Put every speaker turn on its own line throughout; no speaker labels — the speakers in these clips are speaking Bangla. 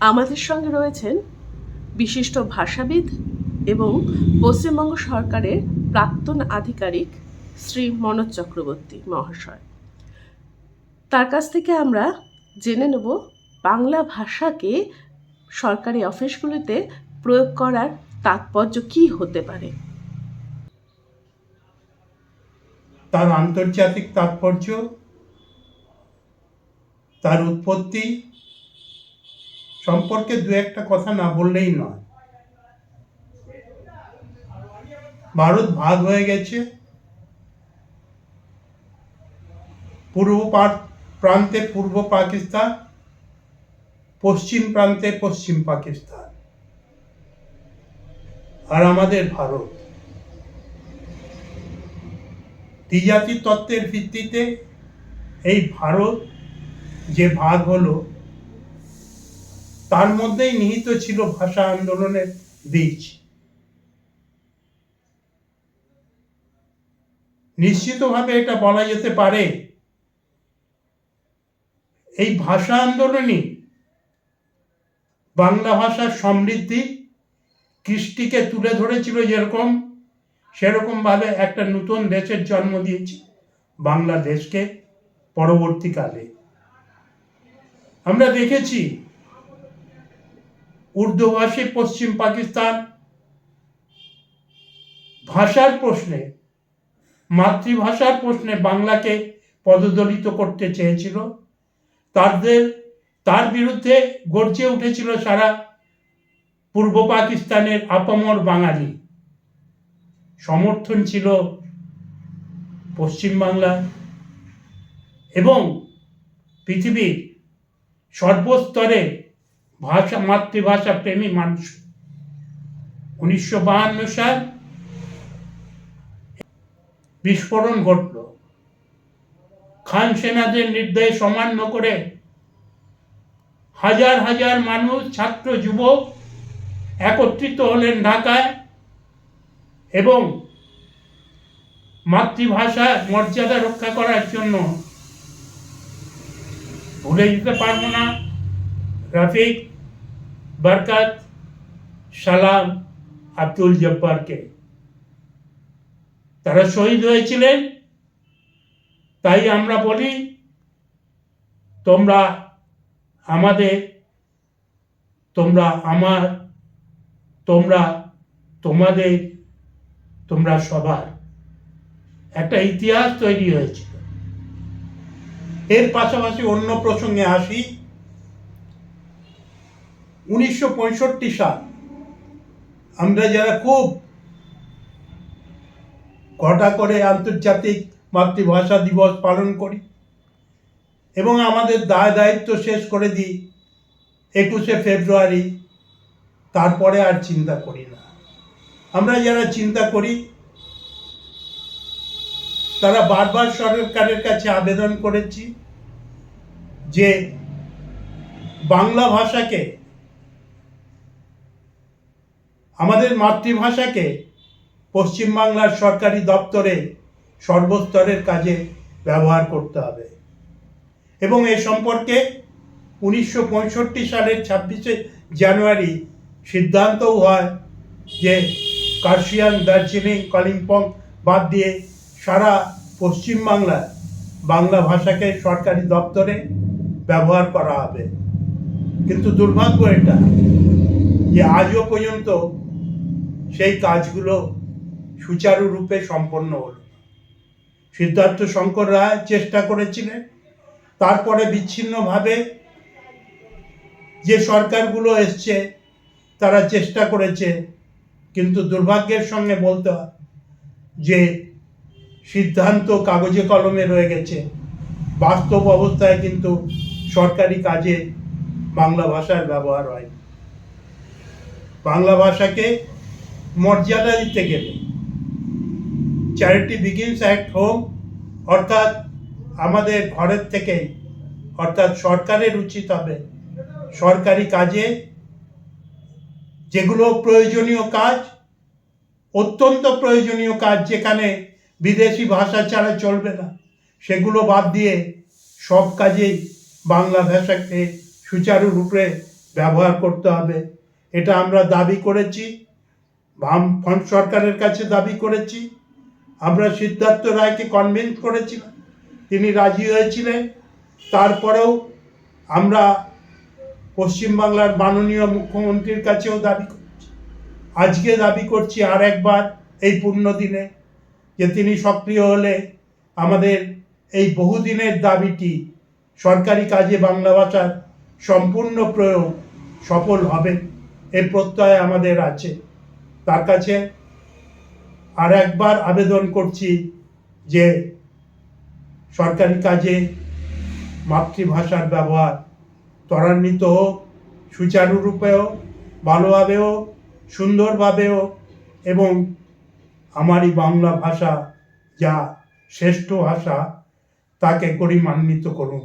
আমাদের সঙ্গে রয়েছেন বিশিষ্ট ভাষাবিদ এবং পশ্চিমবঙ্গ সরকারের প্রাক্তন আধিকারিক শ্রী মনোজ চক্রবর্তী মহাশয়। তার কাছ থেকে আমরা জেনে নেব বাংলা ভাষাকে সরকারি অফিসগুলিতে প্রয়োগ করার তাৎপর্য কি হতে পারে।
তার আন্তর্জাতিক তাৎপর্য, তার উৎপত্তি সম্পর্কে দু একটা কথা না বললেই নয়। ভারত ভাগ হয়ে গেছে। পূর্ব প্রান্তে পূর্ব পাকিস্তান, পশ্চিম প্রান্তে পশ্চিম পাকিস্তান। আর আমাদের ভারত। দ্বিজাতি তত্ত্বের ভিত্তিতে এই ভারত যে ভাগ হলো তার মধ্যেই নিহিত ছিল ভাষা আন্দোলনের বীজ। নিশ্চিতভাবে এটা বলা যেতে পারে, এই ভাষা আন্দোলনই বাংলা ভাষার সমৃদ্ধি, কৃষ্টিকে তুলে ধরেছিল যেরকম সেরকমভাবে একটা নতুন দেশের জন্ম দিয়েছে বাংলাদেশকে পরবর্তীকালে। আমরা দেখেছি উর্দুভাষী পশ্চিম পাকিস্তান। ভাষার প্রশ্নে, মাতৃভাষার প্রশ্নে বাংলাকে পদদলিত করতে চেয়েছিল। তাদের, তার বিরুদ্ধে গর্জে উঠেছিল সারা পূর্ব পাকিস্তানের আপামর বাঙালি। সমর্থন ছিল পশ্চিমবাংলা এবং পৃথিবীর সর্বস্তরে ভাষা, মাতৃভাষা প্রেমী মানুষ। উনিশশো বাহান্ন সাল বিস্ফোরণ ঘটল। খান সেনাদের নির্দেশ অমান্য করে হাজার হাজার মানুষ, ছাত্র, যুবক একত্রিত হলেন ঢাকায় এবং মাতৃভাষার মর্যাদা রক্ষা করার জন্য ভুলে যেতে পারব না। রফিক বরকত সালাম আব্দুল জব্বারকে তারা শহীদ হয়েছিলেন, তাই আমরা বলি, তোমরা আমাদের, তোমরা আমার, তোমরা তোমাদের, তোমরা সবার। একটা ইতিহাস তৈরি হয়েছিল। এর পাশাপাশি অন্য প্রসঙ্গে আসি। উনিশশো পঁয়ষট্টি সাল আমরা যারা খুব ঘটা করে আন্তর্জাতিক মাতৃভাষা দিবস পালন করি এবং আমাদের দায় দায়িত্ব শেষ করে দিই একুশে ফেব্রুয়ারি, তারপরে আর চিন্তা করি না। আমরা যারা চিন্তা করি, তারা বারবার সরকারের কাছে আবেদন করেছি যে বাংলা ভাষাকে আমাদের মাতৃভাষাকে পশ্চিমবাংলার সরকারি দপ্তরে সর্বস্তরের কাজে ব্যবহার করতে হবে। এবং এ সম্পর্কে উনিশশো পঁয়ষট্টি সালের ছাব্বিশে জানুয়ারি সিদ্ধান্তও হয় যে কার্শিয়াং, দার্জিলিং, কালিম্পং বাদ দিয়ে সারা পশ্চিমবাংলায় বাংলা ভাষাকে সরকারি দপ্তরে ব্যবহার করা হবে। কিন্তু দুর্ভাগ্য এটা যে আজও পর্যন্ত সেই কাজগুলো সুচারুরূপে সম্পন্ন হলো। সিদ্ধার্থ শঙ্কর রায় চেষ্টা করেছিলেন, তারপরে বিচ্ছিন্নভাবে যে সরকারগুলো এসছে, তারা চেষ্টা করেছে, কিন্তু দুর্ভাগ্যের সঙ্গে বলতে হয় যে সিদ্ধান্ত কাগজে কলমে রয়ে গেছে বাস্তব অবস্থায় কিন্তু সরকারি কাজে বাংলা ভাষার ব্যবহার হয় বাংলা ভাষাকে মর্যাদা দিতে গেলে। চ্যারিটি বিগিনস অ্যাট হোম, অর্থাৎ আমাদের ঘরের থেকে, অর্থাৎ সরকারের উচিত হবে সরকারি কাজে। যেগুলো প্রয়োজনীয় কাজ, অত্যন্ত প্রয়োজনীয় কাজ যেখানে বিদেশি ভাষা ছাড়া চলবে না, সেগুলো বাদ দিয়ে সব কাজেই বাংলা ভাষাকে সুচারুরূপে ব্যবহার করতে হবে। এটা আমরা দাবি করেছি। বামফ্রন্ট সরকারের কাছে দাবি করেছি। আমরা সিদ্ধার্থ রায়কে কনভিন্স করেছিলাম তিনি রাজি হয়েছিলেন। তারপরেও আমরা পশ্চিমবাংলার মাননীয় মুখ্যমন্ত্রীর কাছেও দাবি করছি। আজকে দাবি করছি আর একবার এই পূর্ণ দিনে যে তিনি সক্রিয় হলে আমাদের এই বহুদিনের দাবিটি সরকারি কাজে বাংলা ভাষার সম্পূর্ণ প্রয়োগ সফল হবে। এর প্রত্যয় আমাদের আছে। তার কাছে আর একবার আবেদন করছি যে সরকারি কাজে মাতৃভাষার ব্যবহার ত্বরান্বিত হোক সুচারুরূপে হোক ভালোভাবে হোক সুন্দরভাবে হোক এবং আমারই বাংলা ভাষা যা শ্রেষ্ঠ ভাষা তাকে গরিমান্বিত করুন।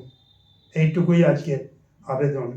এইটুকুই আজকে আবেদন।